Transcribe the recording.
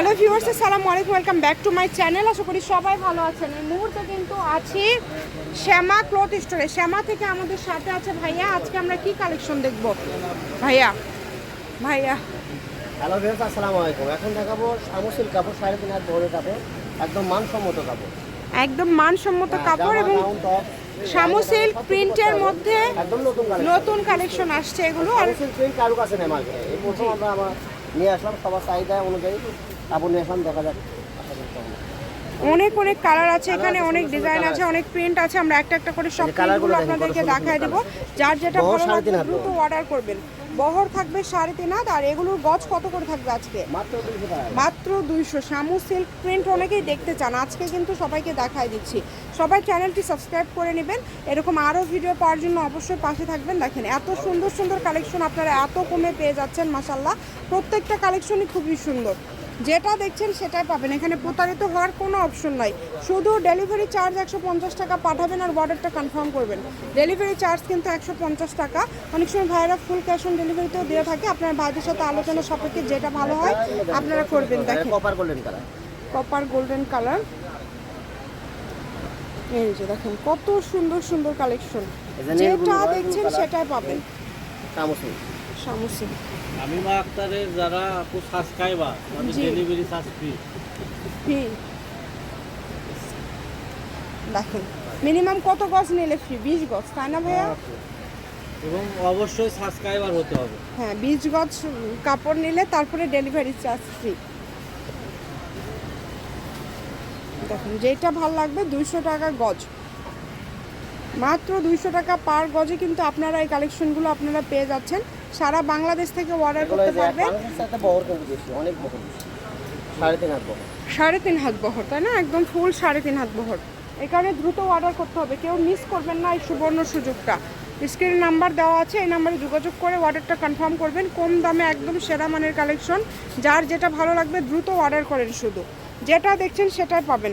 Hello viewers আসসালামু আলাইকুম। Welcome back to my channel আশা করি সবাই ভালো আছেন। এই মুহূর্তে কিন্তু আছি শ্যামা ক্লথ স্টোরে শ্যামা থেকে আমাদের সাথে আছে ভাইয়া। আজকে আমরা কি কালেকশন দেখব? ভাইয়া। ভাইয়া। হ্যালো ভিউয়ার্স আসসালামু আলাইকুম। এখন দেখাবো সামুসিল কাপড় সাড়ে তিন হাত বহরের কাপড় একদম মানসম্মত কাপড়। একদম মানসম্মত কাপড় এবং শামু সিল্ক প্রিন্টের মধ্যে নতুন কালেকশন আসছে এগুলো। আর প্রিন্ট কারও কাছে নেই মার্কেটে এই প্রথম আমরা আমার নিয়ে আসলাম সবার চাহিদা অনুযায়ী। দেখা যাক। অনেক অনেক কালার আছে এখানে অনেক ডিজাইন আছে অনেক প্রিন্ট আছে। আমরা একটা একটা করে সব প্রিন্টগুলো আপনাদেরকে দেখায় দেবো। যার যেটা ভালো লাগবে দ্রুত অর্ডার করবেন। বহর থাকবে সাড়ে তিন হাত আর এগুলোর গজ কত করে থাকবে আজকে? মাত্র দুইশো শামু সিল্ক প্রিন্ট অনেকেই দেখতে চান। আজকে কিন্তু সবাইকে দেখায় দিচ্ছি। সবাই চ্যানেলটি সাবস্ক্রাইব করে নেবেন। এরকম আরও ভিডিও পাওয়ার জন্য অবশ্যই পাশে থাকবেন। দেখেন এত সুন্দর সুন্দর কালেকশন আপনারা এত কমে পেয়ে যাচ্ছেন মাসাল্লাহ প্রত্যেকটা কালেকশনই খুবই সুন্দর। যেটা দেখছেন সেটাই পাবেন। এখানে প্রতারিত হওয়ার কোনো অপশন নাই। শুধু ডেলিভারি চার্জ একশো পঞ্চাশ টাকা পাঠাবেন আর অর্ডারটা কনফার্ম করবেন। ডেলিভারি চার্জ কিন্তু একশো পঞ্চাশ টাকা। অনেক সময় ভাইরা ফুল ক্যাশ অন ডেলিভারিতেও দিয়ে থাকে। আপনার ভাইদের সাথে আলোচনা সাপেক্ষে যেটা ভালো হয় আপনারা করবেন। দেখেন। কপার করলেন কারা কপার গোল্ডেন কালার এই যে দেখেন কত সুন্দর সুন্দর কালেকশন যেটা দেখছেন সেটাই পাবেন। আমিমা আক্তারের যারা সাবস্ক্রাইবার তাদের। Delivery charge free free. দেখেন মিনিমাম কত গজ নিলে ফ্রি বিশ গজ তাই না ভাইয়া? এবং অবশ্যই সাবস্ক্রাইবার হতে হবে। হ্যাঁ বিশ গজ কাপড় নিলে তারপরে ডেলিভারি চার্জ ফ্রি দেখুন যেটা ভালো লাগবে দুইশো টাকা গজ। মাত্র দুইশো টাকা পার গজে কিন্তু আপনারা এই কালেকশনগুলো আপনারা পেয়ে যাচ্ছেন। সারা বাংলাদেশ থেকে অর্ডার করতে অনেক বহর। সাড়ে তিন হাত বহর। সাড়ে তিন হাত বহর তাই না? একদম ফুল সাড়ে তিন হাত বহর। এই কারণে দ্রুত অর্ডার করতে হবে। কেউ মিস করবেন না এই সুবর্ণ সুযোগটা। স্ক্রিন নাম্বার দেওয়া আছে এই নাম্বারে যোগাযোগ করে অর্ডারটা কনফার্ম করবেন। কম দামে একদম সেরা মানের কালেকশন যার যেটা ভালো লাগবে দ্রুত অর্ডার করেন শুধু। যেটা দেখছেন সেটাই পাবেন।